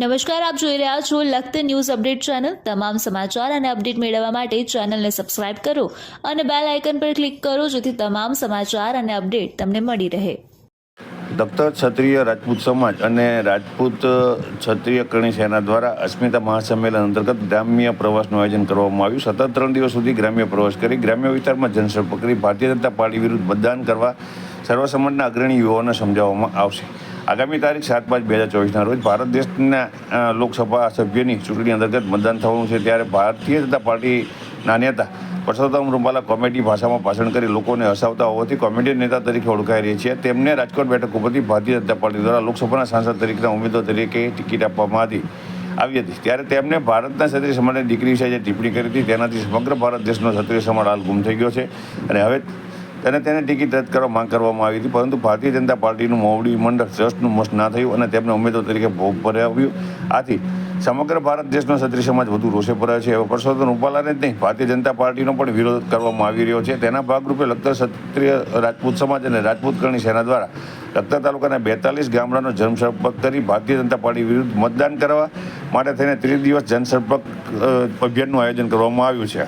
નમસ્કાર, આપ જોઈ રહ્યા છો લખત ન્યૂઝ અપડેટ ચેનલ. તમામ સમાચાર અને અપડેટ મેળવવા માટે ચેનલને સબસ્ક્રાઇબ કરો અને બેલ આઇકન પર ક્લિક કરો, જેથી તમામ સમાચાર અને અપડેટ તમને મળી રહે. દફતર ક્ષત્રિય રાજપૂત સમાજ અને રાજપૂત ક્ષત્રિય કરણી સેના દ્વારા અસ્મિતા મહાસંમેલન અંતર્ગત ગ્રામ્ય પ્રવાસનું આયોજન કરવામાં આવ્યું. સતત ત્રણ દિવસ સુધી ગ્રામ્ય પ્રવાસ કરી ગ્રામ્ય વિસ્તારમાં જનસંપર્ક કરી ભારતીય જનતા પાર્ટી વિરુદ્ધ મતદાન કરવા સર્વસંમતના અગ્રણી યુવાઓને સમજાવવામાં આવશે. આગામી તારીખ સાત પાંચ બે હજાર ચોવીસના રોજ ભારત દેશના લોકસભા સભ્યની ચૂંટણી અંતર્ગત મતદાન થવાનું છે ત્યારે ભારતીય જનતા પાર્ટીના નેતા પરસોત્તમ રૂપાલા કોમેડી ભાષામાં ભાષણ કરી લોકોને હસાવતા હોવાથી કોમેડિયન નેતા તરીકે ઓળખાઈ રહી છે. તેમને રાજકોટ બેઠક ઉપરથી ભારતીય જનતા પાર્ટી દ્વારા લોકસભાના સાંસદ તરીકેના ઉમેદવાર તરીકે ટિકિટ આપવામાં હતી, આવી હતી. ત્યારે તેમણે ભારતના ક્ષત્રિય સમાજની દીકરી વિશે જે ટિપ્પણી કરી હતી, તેનાથી સમગ્ર ભારત દેશનો ક્ષત્રિય સમાજ હાલ ગુમ થઈ ગયો છે. અને હવે તેને તેને ટિકિટ રદ કરવા માંગ કરવામાં આવી હતી, પરંતુ ભારતીય જનતા પાર્ટીનું મોવડી મંડળ ટ્રસ્ટનું મસ્ત ના થયું અને તેમને ઉમેદવાર તરીકે ભોગ ભરાવ્યું. આથી સમગ્ર ભારત દેશનો ક્ષત્રિય સમાજ વધુ રોષે ભરાયો છે. હવે પરસોત્તમ રૂપાલાને જ નહીં, ભારતીય જનતા પાર્ટીનો પણ વિરોધ કરવામાં આવી રહ્યો છે. તેના ભાગરૂપે લખતર ક્ષત્રિય રાજપૂત સમાજ અને રાજપૂત કરણી સેના દ્વારા લખતર તાલુકાના બેતાલીસ ગામડાનો જનસંપર્ક કરી ભારતીય જનતા પાર્ટી વિરુદ્ધ મતદાન કરવા માટે થઈને ત્રીસ દિવસ જનસંપર્ક અભિયાનનું આયોજન કરવામાં આવ્યું છે.